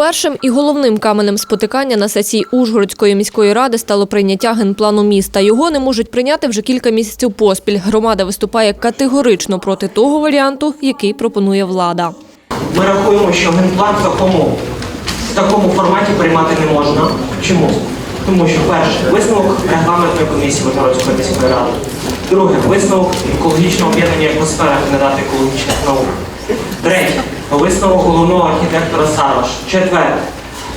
Першим і головним каменем спотикання на сесії Ужгородської міської ради стало прийняття генплану міста. Його не можуть прийняти вже кілька місяців поспіль. Громада виступає категорично проти того варіанту, який пропонує влада. Ми рахуємо, що генплан в такому, в такому форматі приймати не можна. Чому? Тому що перше, висновок регламентної комісії Ветеранської міської ради. Друге, висновок екологічного об'єднання атмосфера кандидата екологічних наук. Третє, висновок головного архітектора Сарош. Четверте,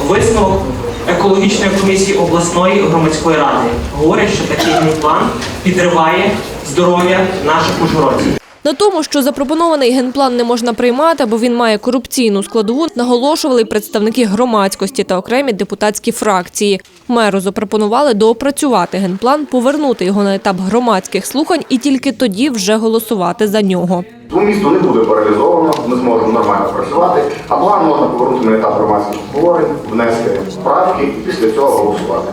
висновок екологічної комісії обласної громадської ради. Говорять, що такий план підриває здоров'я наших ужгородців. На тому, що запропонований генплан не можна приймати, бо він має корупційну складову, наголошували представники громадськості та окремі депутатські фракції. Меру запропонували доопрацювати генплан, повернути його на етап громадських слухань і тільки тоді вже голосувати за нього. Місто не буде паралізовано, ми зможемо нормально працювати, а план можна повернути на етап громадських обговорень, внести правки і після цього голосувати.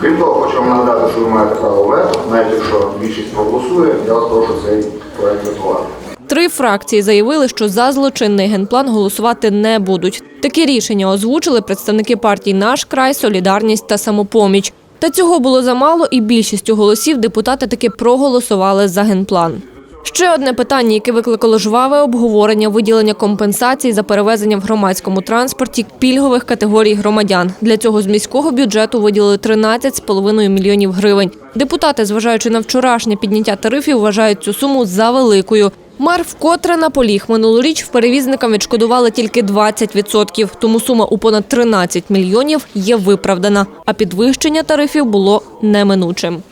Крім того, хочу вам нагадати, що ви маєте право вето, навіть якщо більшість проголосує, я вас прошу цей проект ветувати. Три фракції заявили, що за злочинний генплан голосувати не будуть. Таке рішення озвучили представники партій Наш край, Солідарність та Самопоміч. Та цього було замало, і більшістю голосів депутати таки проголосували за генплан. Ще одне питання, яке викликало жваве обговорення виділення компенсацій за перевезення в громадському транспорті пільгових категорій громадян. Для цього з міського бюджету виділили 13,5 мільйонів гривень. Депутати, зважаючи на вчорашнє підняття тарифів, вважають цю суму за великою. Мер вкотре наполіг. Минулоріч перевізникам відшкодували тільки 20%, тому сума у понад 13 мільйонів є виправдана, а підвищення тарифів було неминучим.